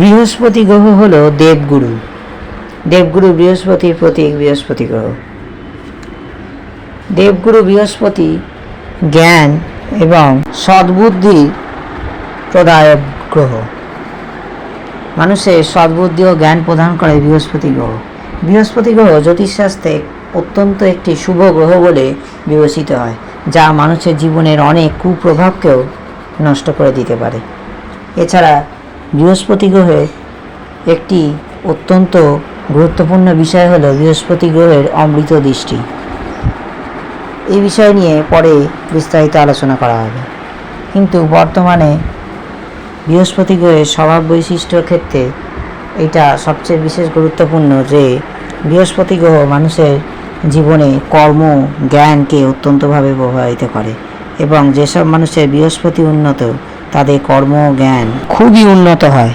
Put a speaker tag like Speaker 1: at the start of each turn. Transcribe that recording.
Speaker 1: বৃহস্পতি গ্রহ হলো দেবগুরু। দেবগুরু বৃহস্পতির প্রতীক বৃহস্পতি গ্রহ। দেবগুরু বৃহস্পতি জ্ঞান এবং সদ্বুদ্ধির প্রদায়ক গ্রহ। মানুষের সদ্বুদ্ধি ও জ্ঞান প্রদান করে বৃহস্পতি গ্রহ। বৃহস্পতি গ্রহ জ্যোতিষশাস্ত্রে অত্যন্ত একটি শুভ গ্রহ বলে বিবেচিত হয়, যা মানুষের জীবনের অনেক কুপ্রভাবকেও নষ্ট করে দিতে পারে। এছাড়া বৃহস্পতি গ্রহের একটি অত্যন্ত গুরুত্বপূর্ণ বিষয় হলো বৃহস্পতি গ্রহের অমৃত দৃষ্টি। এই বিষয় নিয়ে পরে বিস্তারিত আলোচনা করা হবে। কিন্তু বর্তমানে বৃহস্পতি গ্রহের স্বভাব বৈশিষ্ট্যর ক্ষেত্রে এটা সবচেয়ে বিশেষ গুরুত্বপূর্ণ যে বৃহস্পতি গ্রহ মানুষের জীবনে কর্ম, জ্ঞানকে অত্যন্তভাবে প্রভাবিত করে এবং যেসব মানুষের বৃহস্পতি উন্নত তাদের কর্ম জ্ঞান খুবই উন্নত হয়।